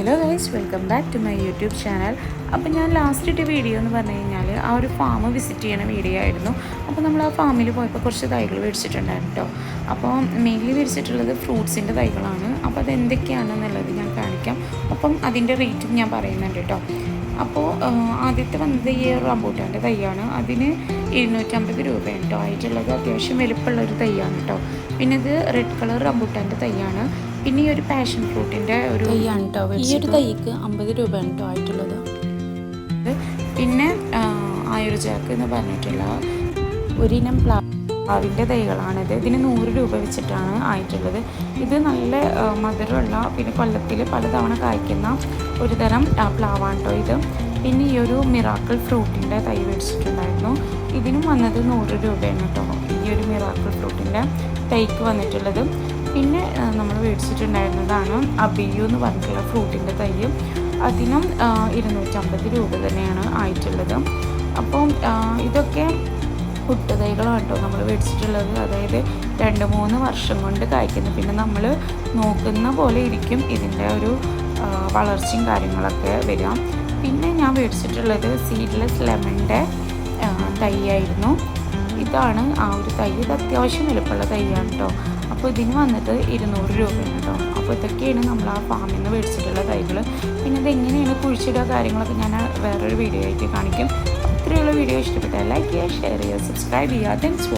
Hello guys welcome back to my YouTube channel അപ്പോൾ ഞാൻ last ഇട്ട വീഡിയോ എന്ന് പറഞ്ഞു കഴിഞ്ഞാൽ ആ ഒരു ഫാം വിസിറ്റ് ചെയ്യണ വീഡിയോ ആയിരുന്നു. അപ്പോൾ നമ്മൾ ആ ഫാമിൽ പോയപ്പോൾ കുറച്ച് തൈകൾ മേടിച്ചിട്ടുണ്ടായിരുന്നു കേട്ടോ അപ്പോൾ മെയിൻലി മേടിച്ചിട്ടുള്ളത് ഫ്രൂട്ട്സിന്റെ തൈകളാണ്. അപ്പോൾ അത് എന്തൊക്കെയാണെന്നുള്ളത് ഞാൻ കാണിക്കാം. അപ്പം അതിന്റെ റേറ്റും ഞാൻ പറയുന്നുണ്ട് കേട്ടോ അപ്പോൾ ആദ്യത്തെ വന്നത് ഈ റംബൂട്ടാന്റെ തൈയാണ്. അതിന് ഇരുന്നൂറ്റമ്പത് രൂപയാണ് കേട്ടോ. ആയിട്ടുള്ളത് അത്യാവശ്യം വലുപ്പമുള്ള ഒരു തൈയാണ് കേട്ടോ. പിന്നെ ഇത് റെഡ് കളർ റംബൂട്ടാന്റെ തൈയാണ്. പിന്നെ ഈ ഒരു പാഷൻ ഫ്രൂട്ടിന്റെ ഒരു തൈയാണ് കേട്ടോ ഈ ഒരു തൈക്ക് അമ്പത് രൂപയാണ് കേട്ടോ ആയിട്ടുള്ളത്. പിന്നെ ആയുർജാക്ക് എന്ന് പറഞ്ഞിട്ടുള്ള ഒരിനം പ്ലാവിന്റെ തൈകളാണിത് ഇതിന് നൂറ് രൂപ വെച്ചിട്ടാണ് ആയിട്ടുള്ളത്. ഇത് നല്ല മധുരമുള്ള പിന്നെ കൊല്ലത്തിൽ പലതവണ കായ്ക്കുന്ന ഒരു തരം പ്ലാവാണ് കേട്ടോ ഇത്. പിന്നെ ഈ ഒരു മിറാക്കിൾ ഫ്രൂട്ടിന്റെ തൈ മേടിച്ചിട്ടുണ്ടായിരുന്നു. ഇതിനും വന്നത് നൂറ് രൂപയാണ് കേട്ടോ. ഈ ഒരു മിറാക്കിൾ ഫ്രൂട്ടിന്റെ തൈക്ക് വന്നിട്ടുള്ളത്. പിന്നെ നമ്മൾ മേടിച്ചിട്ടുണ്ടായിരുന്നതാണ് അബിയു എന്ന് പറഞ്ഞിട്ടുള്ള ഫ്രൂട്ടിന്റെ തൈയും അതിനും ഇരുന്നൂറ്റമ്പത് രൂപ തന്നെയാണ് ആയിട്ടുള്ളത്. അപ്പം ആ, ഇതൊക്കെ തൈകളും കേട്ടോ നമ്മൾ വെടിച്ചിട്ടുള്ളത്. അതായത് രണ്ട് മൂന്ന് വർഷം കൊണ്ട് കായ്ക്കുന്നു. പിന്നെ നമ്മൾ നോക്കുന്ന പോലെ ഇരിക്കും ഇതിന്റെ ഒരു വളർച്ചയും കാര്യങ്ങളൊക്കെ വരിക. പിന്നെ ഞാൻ മേടിച്ചിട്ടുള്ളത് സീഡ്ലെസ് ലെമണിന്റെ തൈ ആയിരുന്നു ഇതാണ് ആ ഒരു തൈ. ഇത് അത്യാവശ്യം വലുപ്പമുള്ള തൈയാണ് കേട്ടോ. അപ്പോൾ ഇതിന് വന്നിട്ട് ഇരുന്നൂറ് രൂപയാണ് കേട്ടോ. അപ്പോൾ ഇതൊക്കെയാണ് നമ്മൾ ആ ഫാമിൽ നിന്ന് മേടിച്ചിട്ടുള്ള തൈകൾ പിന്നെ ഇതെങ്ങനെയാണ് കുഴിച്ചിടുക കാര്യങ്ങളൊക്കെ ഞാൻ വേറൊരു വീഡിയോ ആയിട്ട് കാണിക്കും. ഇത്രയുള്ള വീഡിയോ ഇഷ്ടപ്പെട്ടാൽ ലൈക്ക് ചെയ്യുക ഷെയർ ചെയ്യുക സബ്സ്ക്രൈബ് ചെയ്യുക. താങ്ക്സ്